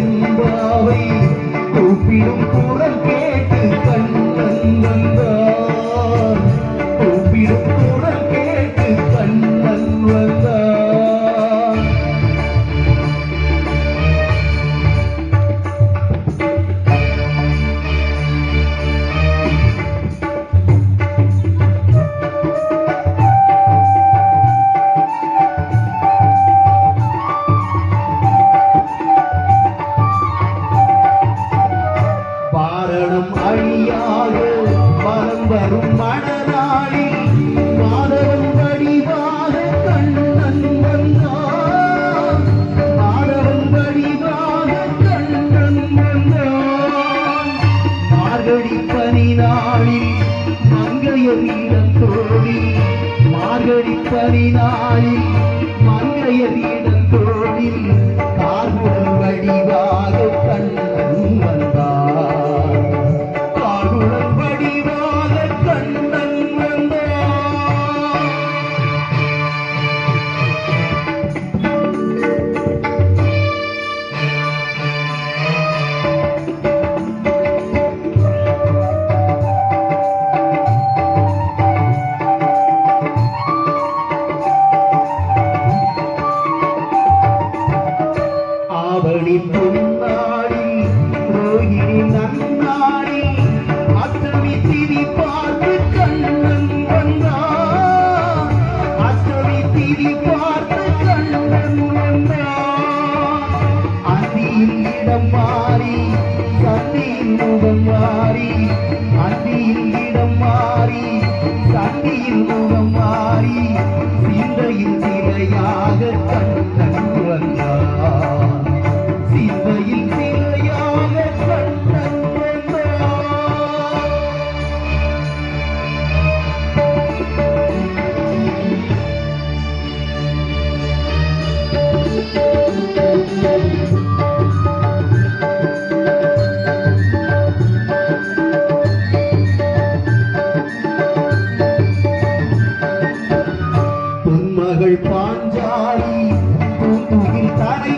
என்பாவை கூப்பிடும் குரல் கேட்டு கண் வந்தான் வரும் மணநாளில் மாதவன் வடிவாக கண்ணன் வந்தான் மாதவன் வடிவாக கண்ணன் வந்தான் மார்கழி தோழி மார்கழி தோழில் கார்குடல் வடிவாக பொன்மகள் பாஞ்சாலி பூங்குயில் தடை